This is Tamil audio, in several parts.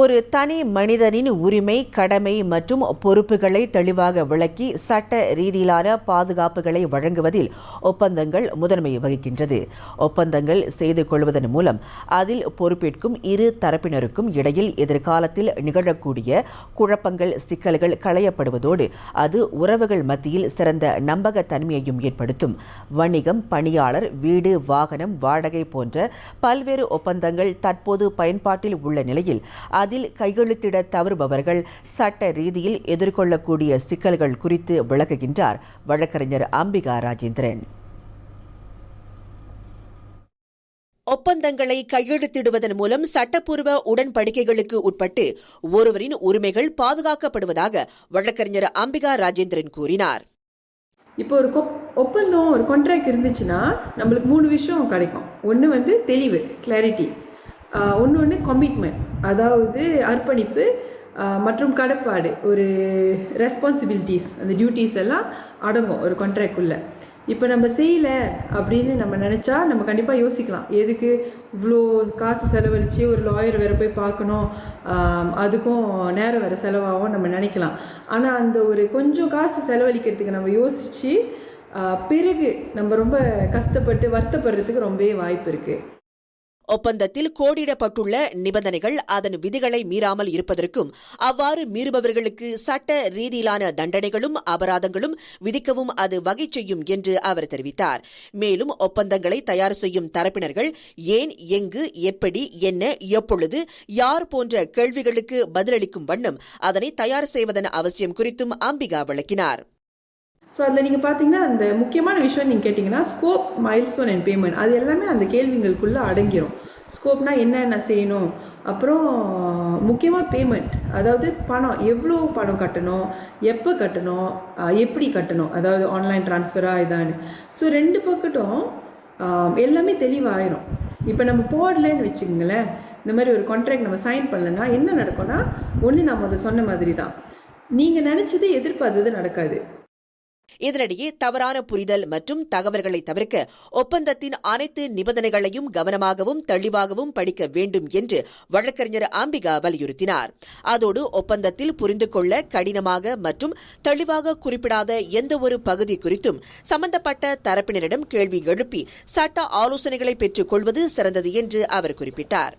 ஒரு தனி மனிதனின் உரிமை கடமை மற்றும் பொறுப்புகளை தெளிவாக விளக்கி சட்ட ரீதியிலான பாதுகாப்புகளை வழங்குவதில் ஒப்பந்தங்கள் முதன்மை வகிக்கின்றது. ஒப்பந்தங்கள் செய்து கொள்வதன் மூலம் அதில் பொறுப்பேற்கும் இரு தரப்பினருக்கும் இடையில் எதிர்காலத்தில் நிகழக்கூடிய குழப்பங்கள் சிக்கல்கள் களையப்படுவதோடு அது உறவுகள் மத்தியில் சிறந்த நம்பகத்தன்மையையும் ஏற்படுத்தும். வணிகம் பணியாளர் வீடு வாகனம் வாடகை போன்ற பல்வேறு ஒப்பந்தங்கள் தற்போது பயன்பாட்டில் உள்ள நிலையில் அதில் கையெழுத்திட தவறுபவர்கள் சட்ட ரீதியில் எதிர்கொள்ளக்கூடிய சிக்கல்கள் குறித்து விளக்குகின்றார் வழக்கறிஞர் அம்பிகா ராஜேந்திரன். ஒப்பந்தங்களை கையெழுத்திடுவதன் மூலம் சட்டப்பூர்வ உடன்படிக்கைகளுக்கு உட்பட்டு ஒருவரின் உரிமைகள் பாதுகாக்கப்படுவதாக வழக்கறிஞர் அம்பிகா ராஜேந்திரன் கூறினார். இப்போ ஒரு ஒப்பந்தம் ஒரு கான்ட்ராக்ட் இருந்துச்சுன்னா நம்மளுக்கு மூணு விஷயம் கிடைக்கும். ஒன்று வந்து தெளிவு கிளாரிட்டி ஒன்று ஒன்று கமிட்மெண்ட் அதாவது அர்ப்பணிப்பு மற்றும் கடப்பாடு ஒரு ரெஸ்பான்சிபிலிட்டிஸ் அந்த டியூட்டிஸ் எல்லாம் அடங்கும் ஒரு கான்ட்ராக்டுள்ளே இப்போ நம்ம செய்யலை அப்படின்னு நம்ம நினச்சா நம்ம கண்டிப்பாக யோசிக்கலாம். எதுக்கு இவ்வளோ காசு செலவழித்து ஒரு லாயர் வேறு போய் பார்க்கணும்? அதுக்கும் நேரம் வேறு செலவாகும் நம்ம நினைக்கலாம். ஆனால் அந்த ஒரு கொஞ்சம் காசு செலவழிக்கிறதுக்கு நம்ம யோசித்து பிறகு நம்ம ரொம்ப கஷ்டப்பட்டு வருத்தப்படுறதுக்கு ரொம்பவே வாய்ப்பு இருக்குது ஒப்பந்தத்தில் கோடிடப்பட்டுள்ள நிபந்தனைகள் அதன் விதிகளை மீறாமல் இருப்பதற்கும் அவ்வாறு மீறுபவர்களுக்கு சட்ட ரீதியிலான தண்டனைகளும் அபராதங்களும் விதிக்கவும் அது வகை செய்யும் என்று அவர் தெரிவித்தார். மேலும் ஒப்பந்தங்களை தயார் செய்யும் தரப்பினர்கள் ஏன் எங்கு எப்படி என்ன எப்பொழுது யார் போன்ற கேள்விகளுக்கு பதிலளிக்கும் வண்ணம் அதனை தயார் செய்வதன் அவசியம் குறித்தும் அம்பிகா விளக்கினார். ஸோ அதில் நீங்கள் பார்த்தீங்கன்னா அந்த முக்கியமான விஷயம் நீங்கள் கேட்டிங்கன்னா ஸ்கோப் மைல்ஸ்டோன் அண்ட் பேமெண்ட் அது எல்லாமே அந்த கேள்விங்களுக்குள்ளே அடங்கிரும். ஸ்கோப்னால் என்னென்ன செய்யணும்? அப்புறம் முக்கியமாக பேமெண்ட் அதாவது பணம். எவ்வளோ பணம் கட்டணும்? எப்போ கட்டணும்? எப்படி கட்டணும்? அதாவது ஆன்லைன் ட்ரான்ஸ்ஃபராக இதான்னு. ஸோ ரெண்டு பக்கட்டும் எல்லாமே தெளிவாயிரும். இப்போ நம்ம போடலன்னு வச்சுக்கோங்களேன். இந்த மாதிரி ஒரு கான்ட்ராக்ட் நம்ம சைன் பண்ணலன்னா என்ன நடக்கும்னா ஒன்று நம்ம அதை சொன்ன மாதிரி தான் நீங்கள் நினச்சது எதிர்பார்த்தது நடக்காது. இதனிடையே தவறான புரிதல் மற்றும் தகவல்களை தவிர்க்க ஒப்பந்தத்தின் அனைத்து நிபந்தனைகளையும் கவனமாகவும் தெளிவாகவும் படிக்க வேண்டும் என்று வழக்கறிஞர் அம்பிகா வலியுறுத்தினார். அதோடு ஒப்பந்தத்தில் புரிந்து கொள்ள கடினமாக மற்றும் தெளிவாக குறிப்பிடாத எந்தவொரு பகுதி குறித்தும் சம்பந்தப்பட்ட தரப்பினரிடம் கேள்வி எழுப்பி சட்ட ஆலோசனைகளை பெற்றுக் கொள்வது சிறந்தது என்று அவர் குறிப்பிட்டார்.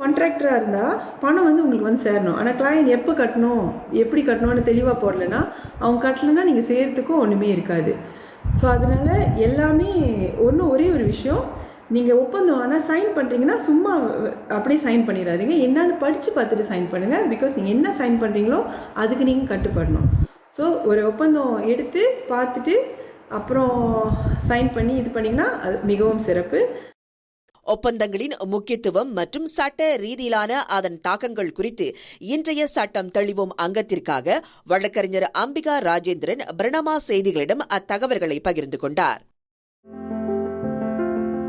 கான்ட்ராக்டராக இருந்தால் பணம் வந்து உங்களுக்கு வந்து சேரணும். ஆனால் கிளையண்ட் எப்போ கட்டணும் எப்படி கட்டணும்னு தெளிவாக போடலைன்னா அவங்க கட்டலைன்னா நீங்கள் செய்கிறதுக்கும் ஒன்றுமே இருக்காது. ஸோ அதனால் எல்லாமே ஒன்று ஒரே ஒரு விஷயம். நீங்கள் ஒப்பந்தம் ஆனால் சைன் பண்ணுறீங்கன்னா சும்மா அப்படியே சைன் பண்ணிடாதீங்க. என்னென்னு படித்து பார்த்துட்டு சைன் பண்ணுங்கள் பிகாஸ் நீங்கள் என்ன சைன் பண்ணுறீங்களோ அதுக்கு நீங்கள் கட்டுப்படணும். ஸோ ஒரு ஒப்பந்தம் எடுத்து பார்த்துட்டு அப்புறம் சைன் பண்ணி இது பண்ணிங்கன்னா அது மிகவும் சிறப்பு. ஒப்பந்தங்களின் முக்கியத்துவம் மற்றும் சட்ட ரீதியிலான அதன் தாக்கங்கள் குறித்து இன்றைய சட்டம் தெளிவும் அங்கத்திற்காக வழக்கறிஞர் அம்பிகா ராஜேந்திரன் பிரணமா செய்திகளிடம் அத்தகவல்களை பகிர்ந்து கொண்டார்.